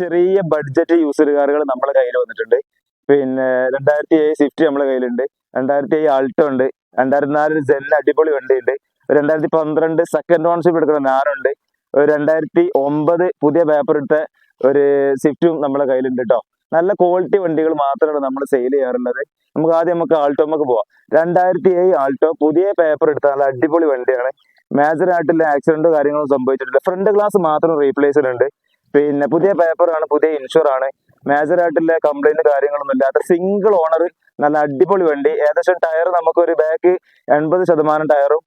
ചെറിയ budget user കാറുകൾ നമ്മുടെ കയ്യിൽ വന്നിട്ടുണ്ട്. പിന്നെ രണ്ടായിരത്തി ഏഴ് സ്വിഫ്റ്റ് നമ്മുടെ കയ്യിലുണ്ട്. രണ്ടായിരത്തി ഏഴ് ആൾട്ടോ ഉണ്ട്. രണ്ടായിരത്തി നാല് ജെൻ അടിപൊളി വണ്ടിയുണ്ട്. രണ്ടായിരത്തി പന്ത്രണ്ട് സെക്കൻഡ് ഓൺഷിപ്പ് എടുക്കുന്ന നാറുണ്ട്. ഒരു രണ്ടായിരത്തി ഒമ്പത് പുതിയ പേപ്പർ എടുത്ത ഒരു സ്വിഫ്റ്റും നമ്മുടെ കയ്യിലുണ്ട് കേട്ടോ നല്ല ക്വാളിറ്റി വണ്ടികൾ മാത്രമാണ് നമ്മൾ സെയിൽ ചെയ്യാറുള്ളത്. നമുക്ക് ആദ്യം നമുക്ക് ആൾട്ടോമൊക്കെ പോവാം. രണ്ടായിരത്തി ഏഴ് ആൾട്ടോ പുതിയ പേപ്പർ എടുത്ത നല്ല അടിപൊളി വണ്ടിയാണ്. മേജർ ആയിട്ടുള്ള ആക്സിഡന്റോ കാര്യങ്ങളോ സംഭവിച്ചിട്ടില്ല ഫ്രണ്ട് ഗ്ലാസ് മാത്രം റീപ്ലേസ് ഉണ്ട് പിന്നെ പുതിയ പേപ്പർ ആണ് പുതിയ ഇൻഷുർ ആണ് മേജർ ആയിട്ടുള്ള കംപ്ലൈന്റ് കാര്യങ്ങളൊന്നും ഇല്ലാത്ത സിംഗിൾ ഓണർ നല്ല അടിപൊളി വണ്ടി. ഏകദേശം ടയർ നമുക്ക് ഒരു ബാക്ക് എൺപത് ശതമാനം ടയറും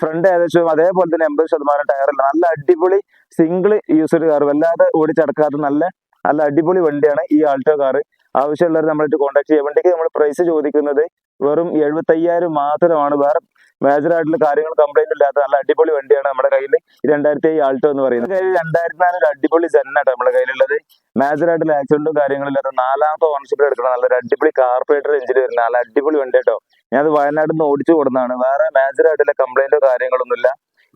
ഫ്രണ്ട് ഏകദേശം അതേപോലെ തന്നെ എൺപത് ശതമാനം ടയറില്ല നല്ല അടിപൊളി സിംഗിൾ യൂസ്ഡ് കാർ വല്ലാതെ ഓടിച്ചടക്കാത്ത നല്ല നല്ല അടിപൊളി വണ്ടിയാണ് ഈ ആൾട്ടോ കാർ ആവശ്യമുള്ളവർ നമ്മളായിട്ട് കോൺടാക്ട് ചെയ്യുക വണ്ടിക്ക് നമ്മൾ പ്രൈസ് ചോദിക്കുന്നത് വെറും എഴുപത്തയ്യായിരം മാത്രമാണ്. വേറെ മേജർ ആയിട്ടുള്ള കാര്യങ്ങൾ കംപ്ലൈന്റ് ഇല്ലാത്ത നല്ല അടിപൊളി വണ്ടിയാണ് നമ്മുടെ കയ്യിൽ രണ്ടായിരത്തി ഏഴ് ആൾട്ടോ എന്ന് പറയുന്നത്. രണ്ടായിരത്തി നാല് അടിപൊളി ജെന്നാട്ടോ നമ്മുടെ കയ്യിലുള്ളത്. മേജർ ആയിട്ടുള്ള ആക്സിഡന്റും കാര്യങ്ങളും ഇല്ലാത്ത നാലാമത്തെ ഓണർഷിപ്പിൽ എടുക്കണം നല്ലൊരു അടിപൊളി കാർപ്പറേറ്റർ എഞ്ചിൻ വരുന്ന നല്ല അടിപൊളി വണ്ടി കേട്ടോ. ഞാൻ അത് വയനാട്ടിൽ നിന്ന് ഓടിച്ചു കൊടുന്നതാണ്. വേറെ മേജർ ആയിട്ടുള്ള കംപ്ലൈന്റോ കാര്യങ്ങളൊന്നുമില്ല.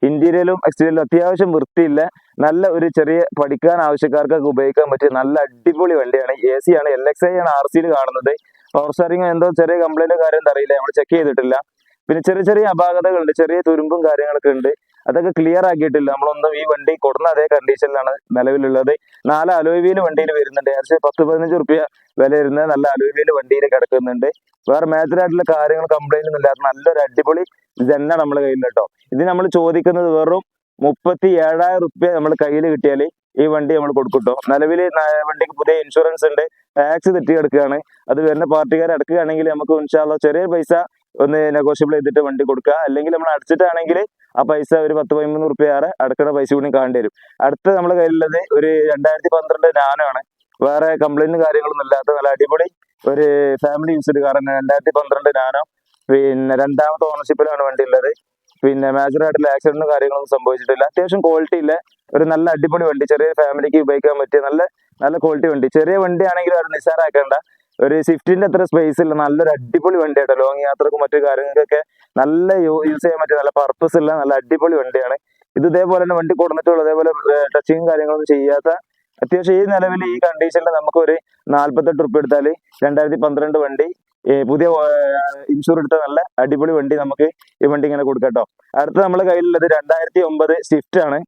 ഇന്റീരിയലും എക്സ്റ്റീരിയലും അത്യാവശ്യം വൃത്തിയില്ല. നല്ല ഒരു ചെറിയ പഠിക്കാൻ ആവശ്യക്കാർക്കൊക്കെ ഉപയോഗിക്കാൻ പറ്റിയ നല്ല അടിപൊളി വണ്ടിയാണ്. എ സി ആണ് എൽ എക്സ് ഐ ആണ് ആർ സിയിൽ കാണുന്നത്. പവർ സ്റ്റാറിംഗ് എന്തോ ചെറിയ കംപ്ലൈന്റ് കാര്യം അറിയില്ല. നമ്മൾ ചെക്ക് ചെയ്തിട്ടില്ല. പിന്നെ ചെറിയ ചെറിയ അപാകതകളുണ്ട് ചെറിയ തുരുമ്പും കാര്യങ്ങളൊക്കെ ഉണ്ട്. അതൊക്കെ ക്ലിയർ ആക്കിയിട്ടില്ല. നമ്മളൊന്നും ഈ വണ്ടി കൊടുന്ന അതേ കണ്ടീഷനിലാണ് നിലവിലുള്ളത്. നാല് അലോയ് വീൽ വണ്ടിയിൽ വരുന്നുണ്ട്. ഏകദേശം പത്ത് പതിനഞ്ച് റുപ്യ വില വരുന്ന നല്ല അലോയ് വീൽ വണ്ടിയിൽ കിടക്കുന്നുണ്ട്. വേറെ മേജറായിട്ടുള്ള കാര്യങ്ങൾ കംപ്ലൈന്റ് ഒന്നും ഇല്ലാത്ത നല്ലൊരു അടിപൊളി ജെന്ന നമ്മുടെ കയ്യിൽ കേട്ടോ. ഇത് നമ്മൾ ചോദിക്കുന്നത് വെറും മുപ്പത്തി ഏഴായിരം റുപ്യ നമ്മൾ കയ്യിൽ കിട്ടിയാൽ ഈ വണ്ടി നമ്മൾ കൊടുക്കട്ടോ നിലവിൽ വണ്ടിക്ക് പുതിയ ഇൻഷുറൻസ് ഉണ്ട്. ടാക്സ് തെറ്റി കിടക്കുകയാണ് അത് വരുന്ന പാർട്ടിക്കാർ അടക്കുകയാണെങ്കിൽ നമുക്ക് ഇൻഷാല്ല ചെറിയ പൈസ ഒന്ന് നെഗോഷ്യബിൾ ചെയ്തിട്ട് വണ്ടി കൊടുക്കുക. അല്ലെങ്കിൽ നമ്മൾ അടച്ചിട്ടാണെങ്കിൽ ആ പൈസ ഒരു പത്ത് പതിമൂന്ന് റുപ്യയാറ് അടക്കുന്ന പൈസ കൂടി കാണേണ്ടി വരും അടുത്ത നമ്മുടെ കയ്യിലുള്ളത് ഒരു രണ്ടായിരത്തി പന്ത്രണ്ട് നാനോ ആണ്. വേറെ കംപ്ലൈന്റ് കാര്യങ്ങളൊന്നും ഇല്ലാത്ത നല്ല അടിപൊളി ഒരു ഫാമിലി യൂസ്ഡ് കാർ തന്നെ. രണ്ടായിരത്തി പന്ത്രണ്ട് നാനോ. പിന്നെ രണ്ടാമത്തെ ഓണർഷിപ്പിലാണ് വണ്ടി ഉള്ളത്. പിന്നെ മേജർ ആയിട്ടുള്ള ആക്സിഡന്റും കാര്യങ്ങളൊന്നും സംഭവിച്ചിട്ടില്ല. അത്യാവശ്യം ക്വാളിറ്റി ഇല്ല. ഒരു നല്ല അടിപൊളി വണ്ടി. ചെറിയ ഫാമിലിക്ക് ഉപയോഗിക്കാൻ പറ്റിയ നല്ല നല്ല ക്വാളിറ്റി വണ്ടി. ചെറിയ വണ്ടി ആണെങ്കിലും അത് നിസ്സാരാക്കേണ്ട ഒരു സ്വിഫ്റ്റിന്റെ അത്ര സ്പേസ് ഇല്ല. നല്ലൊരു അടിപൊളി വണ്ടി ആട്ടോ ലോങ് യാത്രക്കും മറ്റു കാര്യങ്ങൾക്കൊക്കെ നല്ല യൂസ് ചെയ്യാൻ പറ്റിയ നല്ല പർപ്പസ് ഉള്ള നല്ല അടിപൊളി വണ്ടിയാണ്. ഇത് ഇതേപോലെ തന്നെ വണ്ടി കൊടുത്തിട്ടുള്ളൂ അതേപോലെ ടച്ചിങ്ങും കാര്യങ്ങളൊന്നും ചെയ്യാത്ത അത്യാവശ്യം ഈ നിലവിൽ ഈ കണ്ടീഷനിൽ നമുക്ക് ഒരു നാല്പത്തെട്ട് റുപ്യ എടുത്താൽ രണ്ടായിരത്തി പന്ത്രണ്ട് വണ്ടി പുതിയ ഇൻഷുർ എടുത്ത നല്ല അടിപൊളി വണ്ടി നമുക്ക് ഈ വണ്ടി ഇങ്ങനെ കൊടുക്കട്ടോ കേട്ടോ. അടുത്ത നമ്മുടെ കയ്യിലുള്ളത് രണ്ടായിരത്തി ഒമ്പത് സ്വിഫ്റ്റ് ആണ്.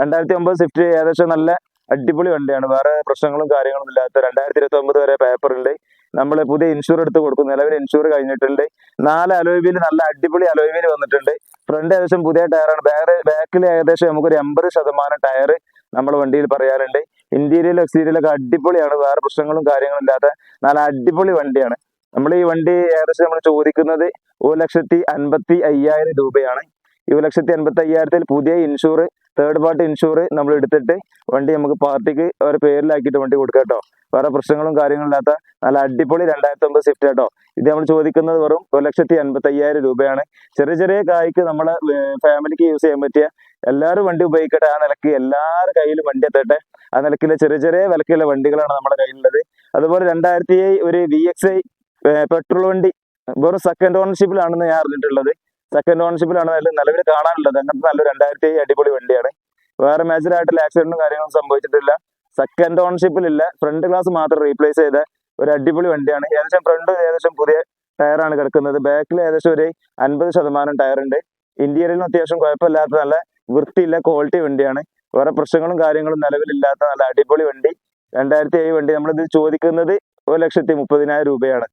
രണ്ടായിരത്തി ഒമ്പത് സ്വിഫ്റ്റ് ഏകദേശം നല്ല അടിപൊളി വണ്ടിയാണ്. വേറെ പ്രശ്നങ്ങളും കാര്യങ്ങളും ഇല്ലാത്ത രണ്ടായിരത്തി ഇരുപത്തി ഒമ്പത് വരെ പേപ്പർ ഉണ്ട്. നമ്മൾ പുതിയ ഇൻഷുർ എടുത്ത് കൊടുക്കും നിലവിൽ ഇൻഷുർ കഴിഞ്ഞിട്ടുണ്ട്. നാല് അലോയ് നല്ല അടിപൊളി അലോയ് വന്നിട്ടുണ്ട്. ഫ്രണ്ട് ഏകദേശം പുതിയ ടയറാണ് ബാക്ക് ബാക്കിൽ ഏകദേശം നമുക്കൊരു എൺപത് ശതമാനം ടയർ നമ്മൾ വണ്ടിയിൽ പറയാറുണ്ട്. ഇന്റീരിയലും എക്സ്റ്റീരിയലും ഒക്കെ അടിപൊളിയാണ്. വേറെ പ്രശ്നങ്ങളും കാര്യങ്ങളും ഇല്ലാത്ത നല്ല അടിപൊളി വണ്ടിയാണ്. നമ്മൾ ഈ വണ്ടി ഏകദേശം നമ്മൾ ചോദിക്കുന്നത് ഒരു ലക്ഷത്തി അൻപത്തി അയ്യായിരം രൂപയാണ്. ഒരു ലക്ഷത്തി അൻപത്തി അയ്യായിരത്തിൽ പുതിയ ഇൻഷൂർ തേർഡ് പാർട്ടി ഇൻഷുർ നമ്മൾ എടുത്തിട്ട് വണ്ടി നമുക്ക് പാർട്ടിക്ക് ഒരു പേരിലാക്കിയിട്ട് വണ്ടി കൊടുക്കാം കേട്ടോ. വേറെ പ്രശ്നങ്ങളും കാര്യങ്ങളും ഇല്ലാത്ത നല്ല അടിപൊളി രണ്ടായിരത്തി ഒമ്പത് സ്വിഫ്റ്റ് കേട്ടോ. ഇത് നമ്മൾ ചോദിക്കുന്നത് വെറും ഒരു ലക്ഷത്തി അൻപത്തി അയ്യായിരം രൂപയാണ്. ചെറിയ ചെറിയ കായ്ക്ക് നമ്മളെ ഫാമിലിക്ക് യൂസ് ചെയ്യാൻ പറ്റിയ എല്ലാവരും വണ്ടി ഉപയോഗിക്കട്ടെ. ആ നിലയ്ക്ക് എല്ലാവരുടെ കയ്യിലും വണ്ടി എത്തട്ടെ. ആ നിലക്കിലെ ചെറിയ ചെറിയ വിലക്കുള്ള വണ്ടികളാണ് നമ്മുടെ കയ്യിലുള്ളത്. അതുപോലെ രണ്ടായിരത്തി ഒരു വി എക്സ് ഐ പെട്രോൾ വണ്ടി വെറും സെക്കൻഡ് ഓണർഷിപ്പിലാണെന്ന് ഞാൻ അറിഞ്ഞിട്ടുള്ളത്. സെക്കൻഡ് ഓണർഷിപ്പിലാണ് നല്ല നിലവിൽ കാണാനുള്ളത്. അങ്ങനത്തെ നല്ല രണ്ടായിരത്തി അടിപൊളി വണ്ടിയാണ്. വേറെ മേജർ ആയിട്ടുള്ള ആക്സിഡന്റും കാര്യങ്ങളും സംഭവിച്ചിട്ടില്ല. സെക്കൻഡ് ഓണർഷിപ്പിലില്ല ഫ്രണ്ട് ഗ്ലാസ് മാത്രം റീപ്ലേസ് ചെയ്ത ഒരു അടിപൊളി വണ്ടിയാണ്. ഏകദേശം ഫ്രണ്ട് ഏകദേശം പുതിയ ടയറാണ് കിടക്കുന്നത്. ബാക്കിൽ ഏകദേശം ഒരു അൻപത് ശതമാനം ടയർ ഉണ്ട്. ഇന്റീരിയലും അത്യാവശ്യം കുഴപ്പമില്ലാത്ത നല്ല വൃത്തിയില്ല ക്വാളിറ്റി വണ്ടിയാണ്. വേറെ പ്രശ്നങ്ങളും കാര്യങ്ങളും നിലവിലില്ലാത്ത നല്ല അടിപൊളി വണ്ടി. രണ്ടായിരത്തി ഏഴ് വണ്ടി നമ്മളിത് ചോദിക്കുന്നത് ഒരു ലക്ഷത്തി മുപ്പതിനായിരം രൂപയാണ്.